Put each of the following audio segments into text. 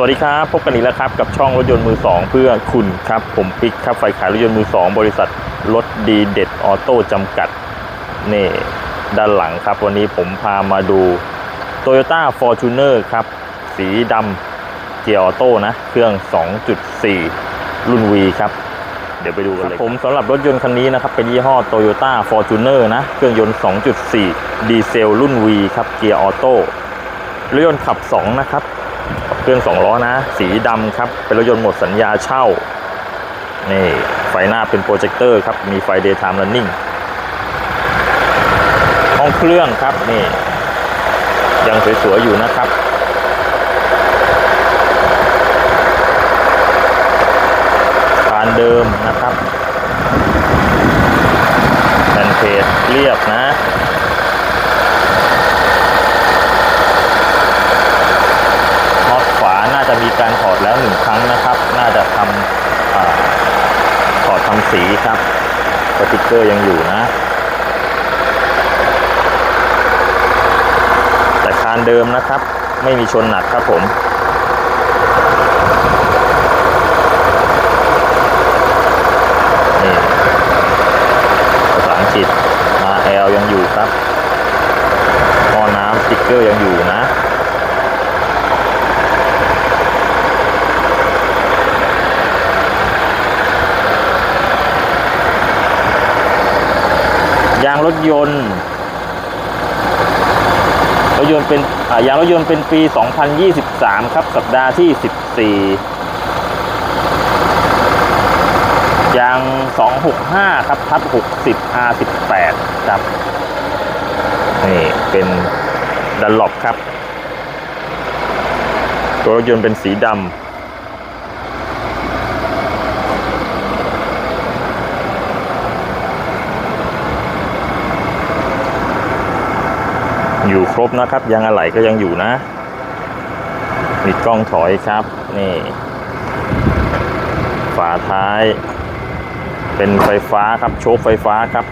สวัสดีครับ พบกันอีกแล้วครับ กับช่องรถยนต์มือ 2 เพื่อคุณครับ ผมปิ๊กครับไฟขายรถยนต์มือ 2 บริษัทรถดีเด็ดออโต้จำกัด นี่ด้านหลังครับ วันนี้ผมพามาดู Toyota Fortuner ครับ สีดำเกียร์ออโต้นะ เครื่อง 2.4 รุ่น V ครับ เดี๋ยวไปดูกันเลยผมสำหรับรถยนต์คันนี้นะครับ เป็นยี่ห้อ Toyota Fortuner นะ เครื่องยนต์ 2.4 ดีเซลรุ่น V ครับเกียร์ออโต้รถยนต์ขับ 2 นะครับเค รื่องสองล้อนะ สีดำครับ เป็นรถยนต์หมดสัญญาเช่า นี่ ไฟหน้าเป็นโปรเจคเตอร์ครับ มีไฟ daytime running ห้องเครื่องครับ นี่ ยังสวย ๆ อยู่นะครับคานเดิมนะครับแผ่นเพจเรียบนะ น็อตขวาน่าจะมีการถอดแล้วหนึ่งครั้งนะครับ น่าจะทำอาถอดทำสีครับส ติ๊กเกอร์ยังอยู่นะ แต่คานเดิมนะครับ ไม่มีชนหนักครับผมนี่ภาษาอังกฤษ RL ยังอยู่ครับหม้อน้ำสติ๊กเกอร์ยังอยู่นะ ยางร ถยนต์รถยนต์เป็นอ่ายางรถยนต์เป็นปี 2023 ครับ สัปดาห์ที่ 14 ยาง 265 ครับทับ60 R18 ครับ นี่เป็นดันหลบครับ ตัวรถยนต์เป็นสีดำ อยู่ครบนะครับ ยางอะไหล่ก็ยังอยู่นะ มีกล้องถอยครับ นี่ ฝาท้าย เป็นไฟฟ้าครับ โชคไฟฟ้าครับ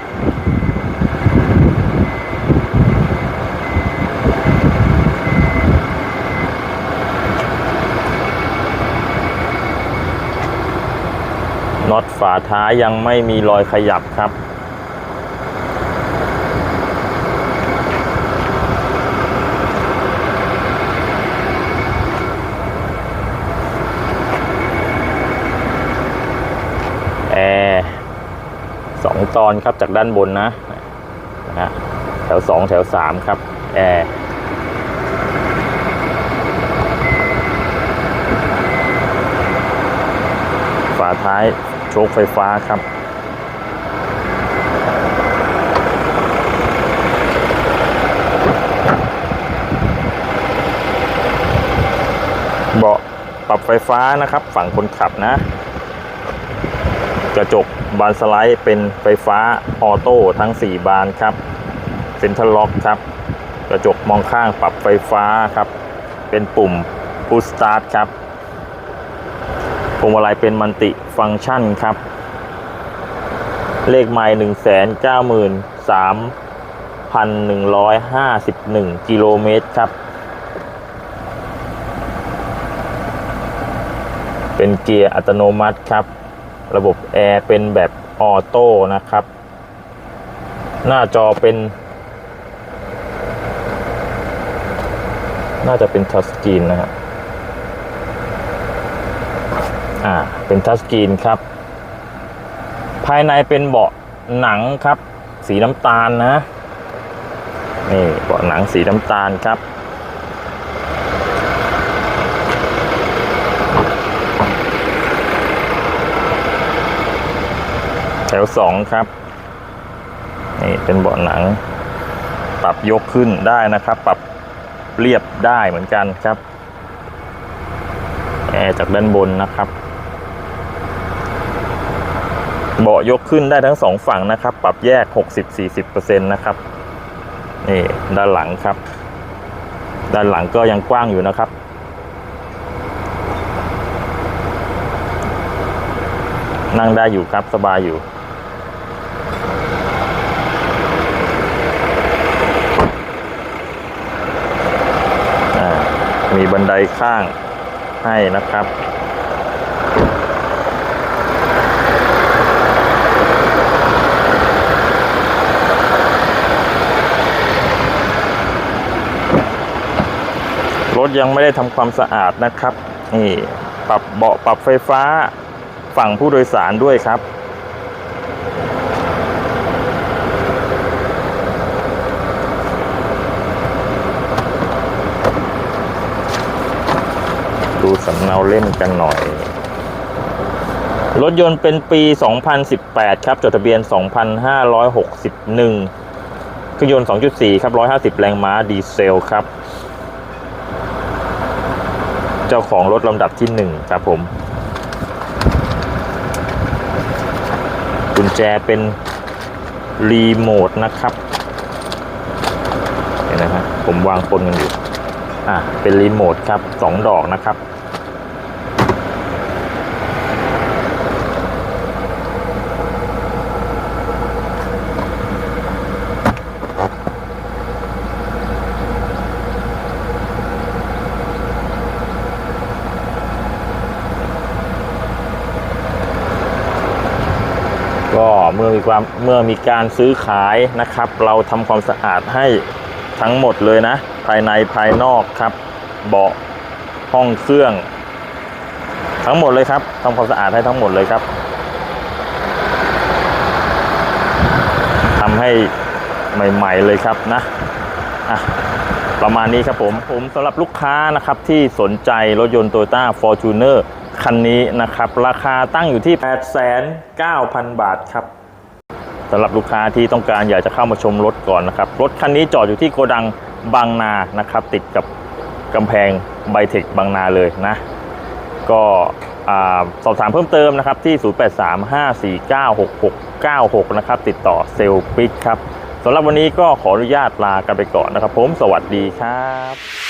น็อตฝาท้ายยังไม่มีรอยขยับครับ แอร์สอง ตอนครับจากด้านบนนะนะฮะแถวสองแถวสามครับแอร์ฝาท้ายโชคไฟฟ้าครับเบาะปรับไฟฟ้านะครับฝั่งคนขับนะ กระจกบานสไลด์เป็นไฟฟ้าออโต้ทั้ง 4 บานครับเซ็นทรัลล็อกครับ กระจกมองข้างปรับไฟฟ้าครับ เป็นปุ่มพุชสตาร์ทครับพวงมาลัยเป็นมัลติฟังก์ชันครับ เลขไมล์หนึ่งแสนเก้าหมื่นสามพันหนึ่งร้อยห้าสิบหนึ่งกิโลเมตรครับ เป็นเกียร์อัตโนมัติครับ ระบบแอร์เป็นแบบออโต้นะครับ หน้าจอเป็น น่าจะเป็นทัชสกรีนนะฮะอ่าเป็นทัชสกรีนครับ ภายในเป็นเบาะหนังครับ สีน้ำตาลนะนี่เบาะหนังสีน้ำตาลครับ วสองครับนี่เป็นเบาะหนัง ปรับยกขึ้นได้นะครับ ปรับเรียบได้เหมือนกันครับแอร์จากด้านบนนะครับเบาะยกขึ้นได้ทั้งสองฝั่งนะครับ ปรับแยก 60-40%นะครับนี่ด้านหลังครับ ด้านหลังก็ยังกว้างอยู่นะครับ นั่งได้อยู่ครับสบายอยู่ มีบันไดข้างให้นะครับ รถยังไม่ได้ทำความสะอาดนะครับ นี่ ปรับเบาะปรับไฟฟ้าฝั่งผู้โดยสารด้วยครับ ดูสำเนาเล่มกันหน่อย รถยนต์เป็นปี 2018 ครับ จดทะเบียน 2561 เครื่องยนต์ 2.4 ครับ 150 แรงม้าดีเซลครับ เจ้าของรถลำดับที่ 1 ครับผมกุญแจเป็นรีโมทนะครับ เห็นไหมครับผมวางปนกันอยู่ อะ เป็นรีโมทครับ2ดอกนะครับ ก็ เมื่อมีความเมื่อมีการซื้อขายนะครับ เราทำความสะอาดให้ทั้งหมดเลยนะ ภายในภายนอกครับ เบาะห้องเครื่อง ทั้งหมดเลยครับทำความสะอาดให้ทั้งหมดเลยครับทำให้ใหม่ ๆเลยครับนะอะประมาณนี้ครับผมผมสำหรับลูกค้านะครับที่สนใจรถยนต์ Toyota Fortuner คันนี้นะครับ ราคาตั้งอยู่ที่ 8,900 บาทครับสำหรับลูกค้าที่ต้องการอยากจะเข้ามาชมรถก่อนนะครับ รถคันนี้จอดอยู่ที่โกดังบางนานะครับ ติดกับกำแพงไบเทคบางนาเลยนะ ก็สอบถามเพิ่มเติมนะครับ ที่ 0835496696 นะครับ ติดต่อเซลล์ปิกครับสำหรับวันนี้ก็ขออนุญาตลากันไปก่อนนะครับ ผมสวัสดีครับ